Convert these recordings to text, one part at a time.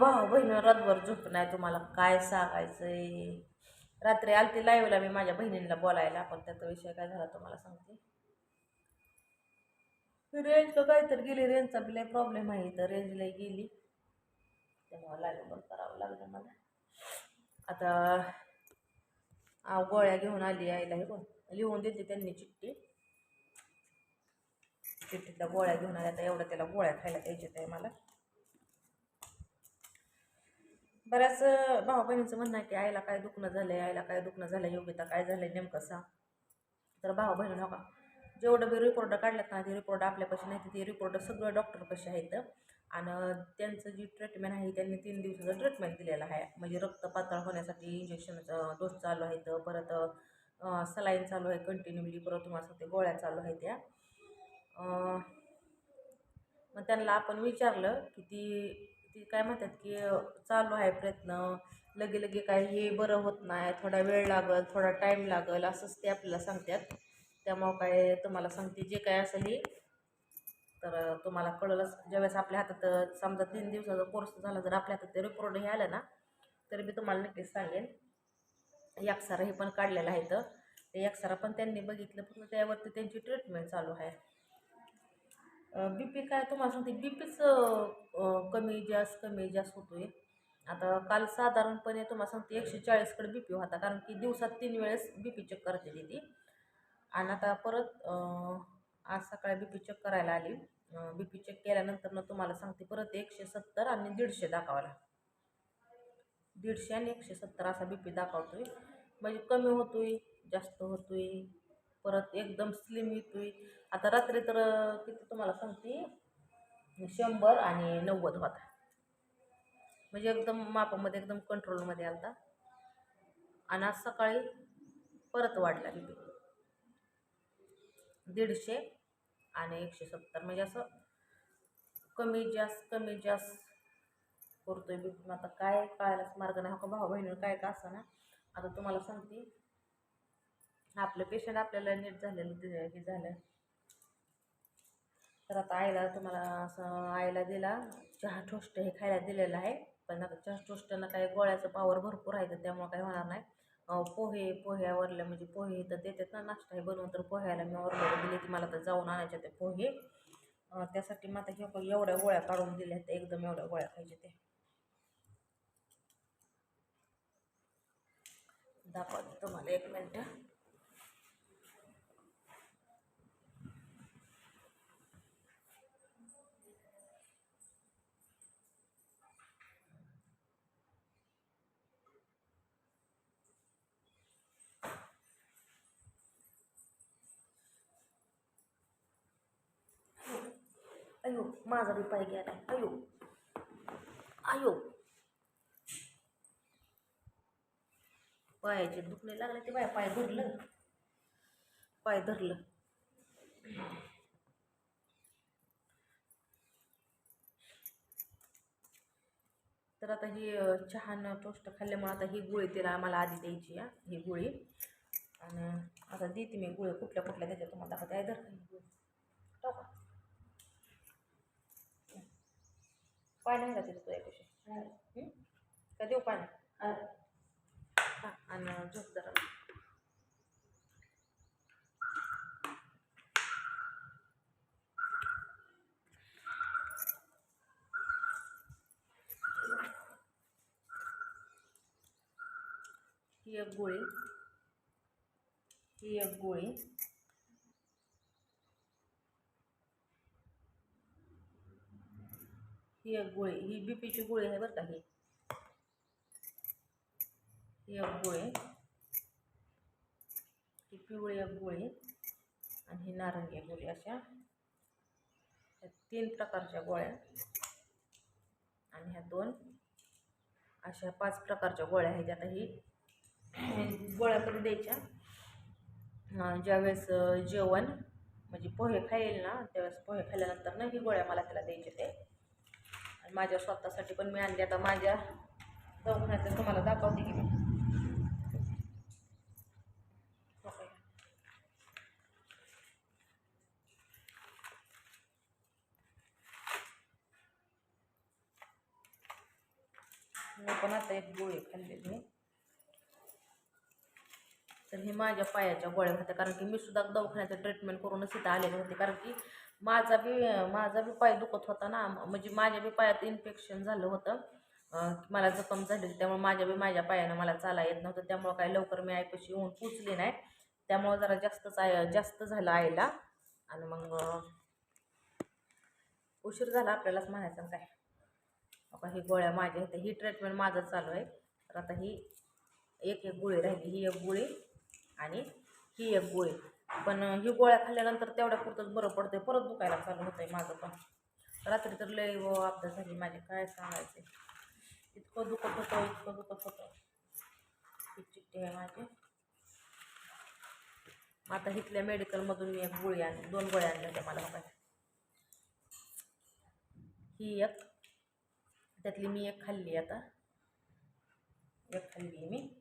भाऊ बहिणी रातभर झोप नाही तुम्हाला काय सांगायचंय? रात्री आलती लाईव्हला मी माझ्या बहिणीला बोलायला. पण त्याचा विषय काय झाला तुम्हाला सांगते. रेंजचं काहीतरी गेली रेंजचा बी लय प्रॉब्लेम आहे तर रेंज गेली. त्यामुळे लाईव्ह बंद करावं लागलं मला. आता गोळ्या घेऊन आली आईला हे बघ लिहून देते त्यांनी चिठ्ठी. चिठ्ठीतल्या गोळ्या घेऊन आल्या आता एवढं त्याला गोळ्या खायला द्यायच्या आहे मला बऱ्याच भाऊ बहिणीचं म्हणणं आहे की आईला काय दुखणं झालं आहे आईला काय दुखणं झालं योग्यता काय झालं आहे नेमकं सांग. तर भाऊ बहिणी नका हो जेवढं बी रिपोर्ट काढलेत ना ते रिपोर्ट आपल्यापाशी नाही ते रिपोर्ट सगळं डॉक्टरपाशी आहेत. आणि त्यांचं जी ट्रीटमेंट आहे त्यांनी तीन दिवसाचं ट्रीटमेंट दिलेलं आहे. म्हणजे रक्त पातळ होण्यासाठी इंजेक्शनचं डोस चालू आहेत परत सलाईन चालू आहे कंटिन्युअली परत तुम्हाला सांगते गोळ्या चालू आहेत त्या. मग त्यांना आपण विचारलं की ती की काय म्हणतात की चालू आहे प्रयत्न. लगे लगे काय हे बरं होत नाही. थोडा वेळ लागल थोडा टाईम लागल असंच ते आपल्याला सांगतात. त्यामुळं काय तुम्हाला सांगते जे काय असेल हे. तर तुम्हाला कळलंच. ज्यावेळेस आपल्या हातात समजा तीन दिवसाचा कोर्स झाला जर आपल्या हातात ते रिपोर्ट हे आलं ना तर मी तुम्हाला नक्कीच सांगेन. एक्सरा हे पण काढलेलं आहे तर ते एक्सरा पण त्यांनी बघितलं पण त्यावरती त्यांची ट्रीटमेंट चालू आहे. बी पी काय तुम्हाला सांगते बी पीचं कमी जास्त कमी जास्त होतो आहे आता काल साधारणपणे तुम्हाला सांगते एकशे चाळीसकडे बी पी होता कारण की दिवसात तीन वेळेस बी पी चेक करते ती. आणि आता परत आज सकाळी बी पी चेक करायला आली. बी पी चेक केल्यानंतर ना तुम्हाला सांगते परत एकशे सत्तर आणि दीडशे दाखवायला. दीडशे आणि एकशे सत्तर असा बी पी दाखवतोय. म्हणजे कमी होतोय जास्त होतोय परत एकदम स्लिम येतोय. आता रात्री तर किती तुम्हाला सांगते शंभर आणि नव्वद होता. म्हणजे एकदम मापामध्ये एकदम कंट्रोलमध्ये आलता. आणि आज सकाळी परत वाढला बी दीडशे आणि एकशे सत्तर. म्हणजे असं कमी जास्त कमी जास्त करतोय बी पण आता काय कळायलाच मार्ग नाही. हो का भाऊ बहिणी काय का असं ना? आता तुम्हाला सांगते. आपलं पेशंट आपल्याला नीट झालेलं हे झालं. तर आता आईला तुम्हाला असं आईला दिला चहा टोस्ट हे खायला दिलेलं आहे. पण आता चहा टोस्टनं काय गोळ्याचं पावर भरपूर आहे तर त्यामुळं काही होणार नाही. पोहे पोह्यावरले म्हणजे पोहे तर देतात ना नाश्ता हे बनवून तर पोह्याला मी ऑर्डर दिली ती मला तर जाऊन आणायचे ते पोहे. त्यासाठी मग आता हे एवढ्या गोळ्या काढून दिल्या आहेत एकदम एवढ्या गोळ्या खायचे ते. दाखवते तुम्हाला एक मिनटं. अयो माझा बी पाय गेला अयो. अयो. पायाचे दुखणे लागले ते बाय पाय धरलं पाय धरलं. तर आता ही चहानं टोस्ट खाल्ल्यामुळे आता ही गोळी तिला आम्हाला आधी द्यायची आहे ही गोळी. आणि आता देते मी गुळी कुठल्या कुठल्या त्याच्यात तुम्हाला दाखवते. आहे धर. का ही टाका. पाय नाही का तिथं तुझ्यापेक्षा का देऊ पाणी? हां आणि झोप जरा ही एक गोळी. ही एक गोळी. ही एक गोळी ही बी पीची गोळी आहे बरं का ही. ही एक गोळी. ही पिवळी एक गोळी आणि ही नारंगी एक गोळी अशा. ह्या तीन प्रकारच्या गोळ्या. आणि ह्या दोन अशा पाच प्रकारच्या गोळ्या आहेत. आता ही गोळ्या कधी द्यायच्या? ज्यावेळेस जेवण म्हणजे पोहे खाईल ना त्यावेळेस पोहे खाल्ल्यानंतर ना ही गोळ्या मला त्याला द्यायचे ते. माझ्या स्वतःसाठी पण मी आणली आता माझ्या दवाखान्यात तुम्हाला दाखवते की मी. मी पण आता एक गोळी खाल्लेली. मी तर हे माझ्या पायाच्या गोळ्या होत्या कारण की मी सुद्धा दवाखान्याचं ट्रीटमेंट करूनच इथं आलेले होते कारण की माझा बी माझा बी पाय दुखत होता ना. म्हणजे माझ्या बी पायात इन्फेक्शन झालं होतं. मला जखम झाली होती. त्यामुळे माझ्या बी माझ्या पायानं मला चाला येत नव्हतं. त्यामुळं काय लवकर मी आईपाशी येऊन पोचले नाही. त्यामुळं जरा जास्तच आय जास्त झालं आईला. आणि मग उशीर झाला आपल्यालाच म्हणायचं काय. आता ही गोळ्या माझ्या इथे ही ट्रीटमेंट माझं चालू आहे. तर आता ही एक एक गोळी राहिली. ही एक गोळी आणि ही एक गोळी. पण ही गोळ्या खाल्ल्यानंतर तेवढ्या पुरतंच बरं आहे परत दुखायला चालू होतंय माझं पण. रात्री तर लय व अपघात झाली माझी. काय सांगायचे? इतकं दुखत होतं इतकं दुखत होतं. ही चिठ्ठी आहे माझी. आता इथल्या मेडिकलमधून मी एक गोळी आणली. दोन गोळ्या आणल्या होत्या मला बघा. ही एक. त्यातली मी एक खाल्ली आता. एक खाल्ली मी.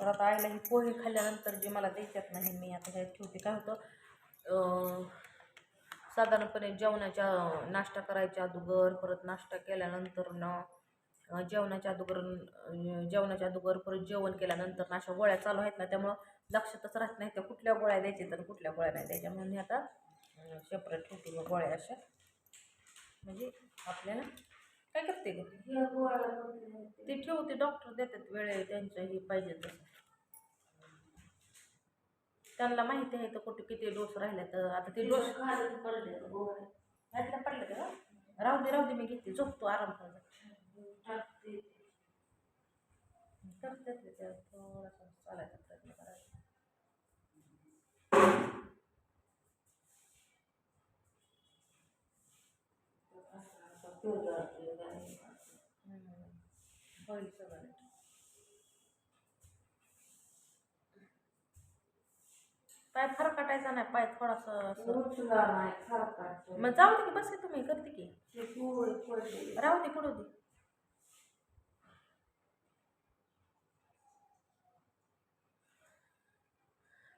तर आता आईला ही पोहे खाल्ल्यानंतर जे मला द्यायच्यात नाही. मी आता हे ठेवते. काय होतं साधारणपणे जेवणाच्या नाश्ता करायच्या अगोदर परत नाश्ता केल्यानंतर न जेवणाच्या अगोदर जेवणाच्या अगोदर परत जेवण केल्यानंतर ना अशा गोळ्या चालू आहेत ना त्यामुळं लक्षातच राहत नाही त्या कुठल्या गोळ्या द्यायच्या तर कुठल्या गोळ्या नाही द्यायच्या. म्हणून आता सेपरेट ठेवतील मग गोळ्या अशा. म्हणजे आपल्याला काय करते ग? ते ठेवते डॉक्टर देतात वेळे त्यांचं हे पाहिजे तसं त्यांना माहिती आहे तर कुठे किती डोस राहिले तर. आता ते डोस ह्यातल्या पडले का राहू दे राहू दे मी घेते झोपतो आराम कर करते ते त्या थोडासा चालायचा प्रयत्न करायचा. होईल सगळं नीट. पाय फरकाटायचा नाही पाय थोडासा मग जाऊ दे की बस की तुम्ही करते की. राहू दे पडू दे.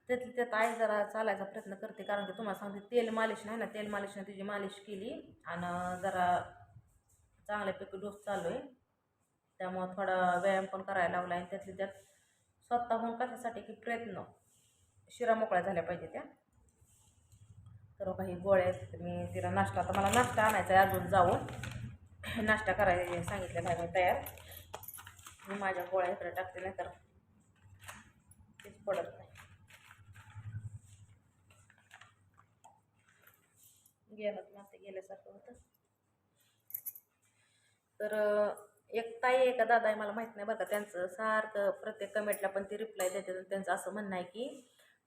त्यातली त्यात आई जरा चालायचा प्रयत्न करते कारण की तुम्हाला सांगते तेल मालिश नाही ना तेल मालिशने तिची मालिश केली आणि जरा चांगल्यापैकी डोस चालू आहे. त्यामुळं थोडा व्यायाम पण करायला लावला आहे त्यातली त्यात स्वतःहून कशासाठी की प्रयत्न शिरा मोकळ्या झाल्या पाहिजे त्या. तर काही गोळ्या आहेत. तर मी तिला नाश्ता आता मला नाश्ता आणायचा आहे अजून जाऊन. नाश्ता करायला सांगितलेला आहे मी तयार. मी माझ्या गोळ्या इकडे टाकते नाही तर तेच पडत नाही. गेलं माते गेल्यासारखं होतं. तर एक ताई एका दादा आहे मला माहीत नाही बरं का त्यांचं सारखं प्रत्येक कमेंटला पण ती रिप्लाय देतात त्यांचं असं म्हणणं आहे की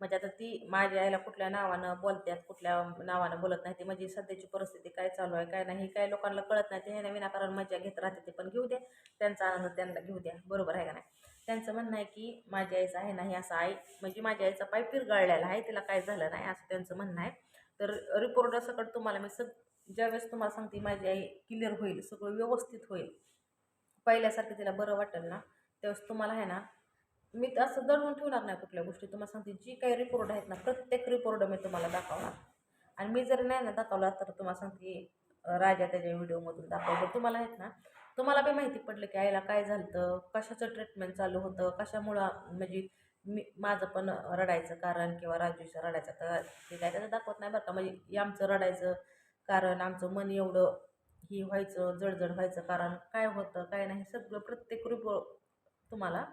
म्हणजे आता ती माझ्या आईला कुठल्या नावानं बोलतात कुठल्या नावानं बोलत नाही ती म्हणजे सध्याची परिस्थिती काय चालू आहे काय नाही हे काय लोकांना कळत नाही ते हे विनाकारण मजा घेत राहते ते पण घेऊ द्या त्यांचा आनंद त्यांना घेऊ द्या बरोबर आहे का नाही? त्यांचं म्हणणं आहे की माझ्या आईचं आहे नाही असं आई म्हणजे माझ्या आईचा पाय पिरगाळलेला आहे तिला काय झालं नाही असं त्यांचं म्हणणं आहे. तर रिपोर्टासकट तुम्हाला मी सग ज्यावेळेस तुम्हाला सांगते माझी आई क्लिअर होईल सगळं व्यवस्थित होईल. पहिल्यासारखं तिला बरं वाटेल ना त्यावेळेस तुम्हाला आहे ना मी तर असं दडवून ठेवणार नाही कुठल्या गोष्टी. तुम्हाला सांगते जी काही रिपोर्ट आहेत ना प्रत्येक रिपोर्ट मी तुम्हाला दाखवणार. आणि मी जर नाही ना दाखवला तर तुम्हाला सांगते राजा त्याच्या व्हिडिओमधून दाखवलं. तुम्हाला आहेत ना तुम्हाला बी माहिती पडलं की आईला काय झालं होतं कशाचं ट्रीटमेंट चालू होतं कशामुळं म्हणजे मी माझं पण रडायचं कारण किंवा राजूचं रडायचं तर ते काय त्याचं दाखवत नाही बरं का. म्हणजे आमचं रडायचं कारण आमचं मन एवढं ही व्हायचं जडजड व्हायचं कारण काय होतं काय नाही सगळं प्रत्येक रूप तुम्हाला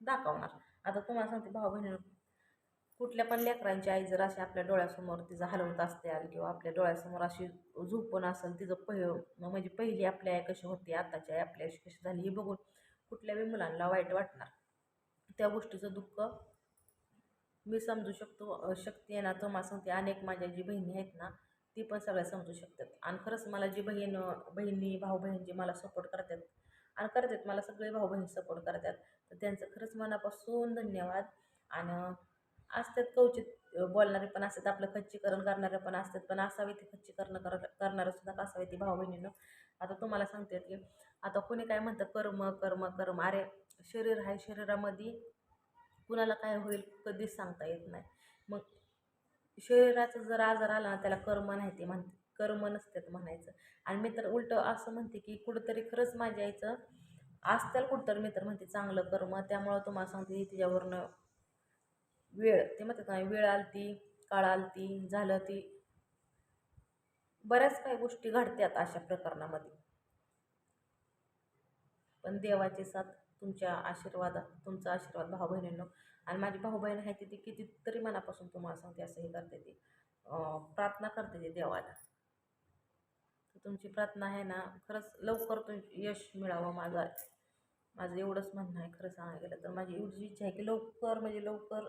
दाखवणार. आता तुम्हाला सांगते भाऊ बहिणी कुठल्या पण लेकरांची आई जर अशी आपल्या डोळ्यासमोर तिचं हलवत असते किंवा आपल्या डोळ्यासमोर अशी झोपून असेल तिचं पहि म्हणजे पहिली आपली आई कशी होती आताची आई आपल्या कशी झाली हे बघून कुठल्याही मुलांना वाईट वाटणार. त्या गोष्टीचं दुःख मी समजू शकतो शक्ती आहे ना तुम्हाला सांगते अनेक माझ्या जी बहिणी आहेत ना ती पण सगळ्या समजू शकतात. आणि खरंच मला जी बहीण बहिणी भाऊ बहीण जी मला सपोर्ट करतात आणि करतात मला सगळे भाऊ बहीण सपोर्ट करतात तर त्यांचं खरंच मनापासून धन्यवाद. आणि असतात कवचित बोलणारे पण असतात आपलं खच्चीकरण करणारे पण असतात पण असावे ती खच्चीकरण कर करणारं सुद्धा असावे ती भाऊ बहिणीनं आता तुम्हाला सांगते की आता कोणी काय म्हणतं कर्म कर्म कर्म अरे शरीर आहे शरीरामध्ये कुणाला काय होईल कधीच सांगता येत नाही. मग शरीराचा जर आजार आला ना त्याला कर्म नाही ते म्हणते कर्म नसतात म्हणायचं. आणि मी तर उलटं असं म्हणते की कुठंतरी खरंच माझ्या आईचं असताल कुठंतरी मित्र म्हणते चांगलं कर्म. त्यामुळं तुम्हाला सांगते तिच्यावरनं वेळ ते म्हणतात ना वेळ आलती काळ आलती झालं ती. बऱ्याच काही गोष्टी घडत्यात अशा प्रकरणामध्ये. पण देवाची साथ तुमच्या आशीर्वादा तुमचा आशीर्वाद भाऊ बहिणींनो आणि माझी भाऊ बहीण आहे ती ती कितीतरी मनापासून तुम्हाला सांगते असं हे करते ती. प्रार्थना करते ती देवाला. तर तुमची प्रार्थना आहे ना खरंच लवकर तुम यश मिळावं माझं. माझं एवढंच म्हणणं आहे खरं सांगायला गेलं तर. माझी एवढीच इच्छा आहे की लवकर म्हणजे लवकर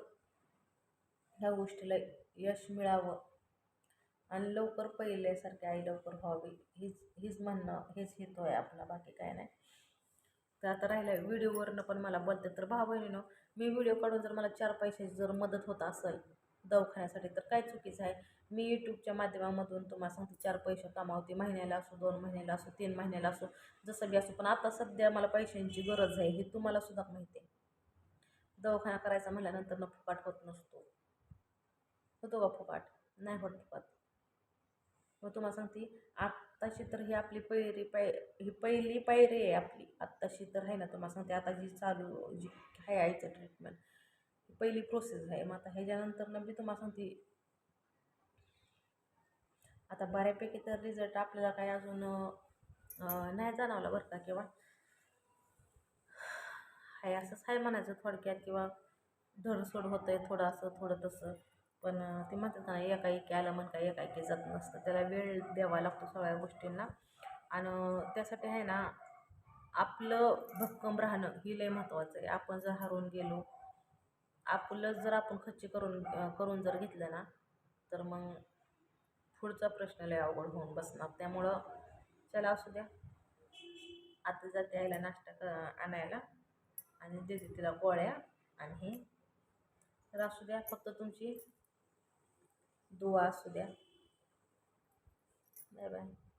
ह्या गोष्टीला यश मिळावं. आणि लवकर पहिल्यासारखी आई लवकर व्हावी. हीच हीच म्हणणं हेच हेतू आहे आपला. बाकी काय नाही. तर आता राहिलं व्हिडिओवरनं पण मला बोलते तर भाऊ बहिणीनो मी व्हिडिओ काढून जर मला चार पैशाची जर मदत होत असेल दवाखान्यासाठी तर काय चुकीचं आहे? मी यूट्यूबच्या माध्यमामधून तुम्हाला सांगते चार पैसे कमावते महिन्याला असो दोन महिन्याला असो तीन महिन्याला असो जसं बी असो. पण आता सध्या मला पैशांची गरज आहे हे तुम्हाला सुद्धा माहिती आहे. दवाखाना करायचा म्हटल्यानंतर न फुकाट होत नसतो. होतो का फुकाट? नाही होत फुकाट. मग तुम्हाला सांगते आत्ताची तर ही आपली पहिली पाय ही पहिली पायरी आहे आपली. आत्ताशी तर आहे ना तुम्हाला सांगते आता जी चालू जी आहे आईचं ट्रीटमेंट ही पहिली प्रोसेस आहे. मग आता ह्याच्यानंतर ना मी तुम्हाला सांगते आता बऱ्यापैकी तर रिझल्ट आपल्याला काही अजून नाही जाणवला बरं का किंवा आहे असंच आहे म्हणायचं थोडक्यात किंवा धडसोड होतं आहे थोडं असं थोडं तसं. पण ते म्हणतात ना एका एकी आलं म्हण का एकाएकी जात नसतं. त्याला वेळ द्यावा लागतो सगळ्या गोष्टींना. आणि त्यासाठी आहे ना आपलं भक्कम राहणं ही लय महत्त्वाचं आहे. आपण जर हरवून गेलो आपलं जर आपण खच्ची करून करून जर घेतलं ना तर मग पुढचा प्रश्न लय अवघड होऊन बसणार. त्यामुळं चला असू द्या. आता जाते यायला नाश्ता क आणायला. आणि देते तिला गोळ्या. आणि हे तर असू द्या फक्त तुमची दुआ असू द्या. Bye bye.